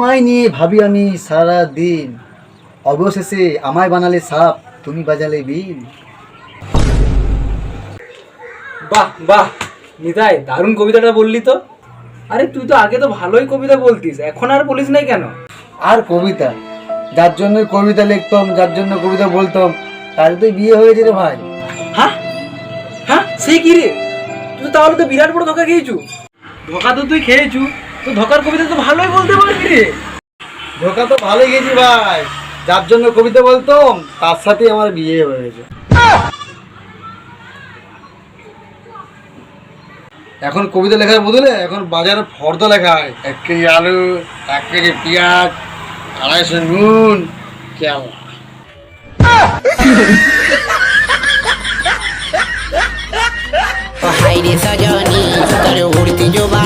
তোমায় নিয়ে ভাবি আমি সারা দিন অবশেষে আমায় বানালে সাপ তুমি বাজালে বিল বাহ বাহ নিতাই দারুণ কবিতাটা বললি তো। আরে তুই তো আগে তো ভালোই কবিতা বলতিস এখন আর বলিস নাই কেন? আর কবিতা? যার জন্য কবিতা লিখতাম যার জন্য কবিতা বলতাম তার তো বিয়ে হয়েছে রে ভাই। হ্যাঁ? হ্যাঁ? সেই কি রে? তুই তাহলে তো বিরাট বড় ধোকা খেয়েছু। ধোকা তো তুই খেয়েছু তো ধোকার কবিতা তো ভালোই বলতে পারবি ধোকা তো ভালোই গেছি ভাই যার জন্য কবিতা বলতাম তার সাথে আমার বিয়ে হয়েছে এখন কবিতা লেখার বদলে এখন বাজারে ফর্দ লেখায় এক কেজি আলু এক কেজি পেঁয়াজ আড়াইশো নুন কেমন ও হাইরে সজনী তোর উড়তি জবানি